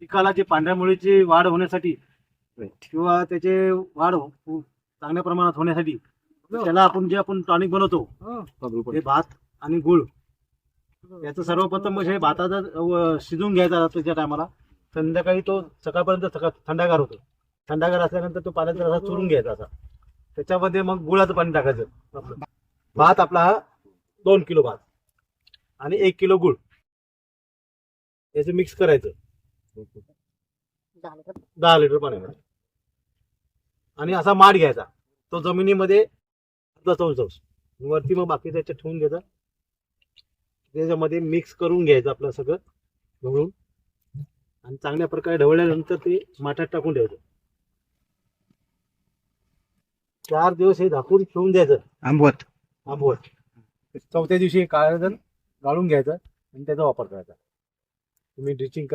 पिकाला जे पांढऱ्या मुळीची वाढ होण्यासाठी किंवा त्याचे वाढ हो- चांगल्या प्रमाणात होण्यासाठी त्याला आपण जे आपण टॉनिक बनवतो हे. भात आणि गुळ याचं सर्वप्रथम म्हणजे हे भाताचा अ, शिजवून घ्यायचा त्याच्या टायमाला. संध्याकाळी तो सकाळपर्यंत सकाळ थंडागार होतो. थंडागार असल्यानंतर तो पाण्याचा रसा चुरून घ्यायचा असा. त्याच्यामध्ये मग गुळाचं पाणी टाकायचं आपलं. भात आपला हा दोन किलो भात आणि एक किलो गुळ. याचं मिक्स करायचं. दहा लिटर पाण्यामध्ये आणि असा माठ घ्यायचा. तो जमिनीमध्ये अर्धा वरती मग बाकी त्याच्यात ठेवून घ्यायचा. त्याच्यामध्ये मिक्स करून घ्यायचं आपलं सगळं ढवळून. आणि चांगल्या प्रकारे ढवळल्यानंतर ते माठात टाकून ठेवायचं. चार दिवस हे झाकून ठेवून द्यायचं. आंबवत. आंबवट चौथ्या दिवशी काढायचं गाळून घ्यायचं आणि त्याचा वापर करायचा. तुम्ही ड्रिचिंग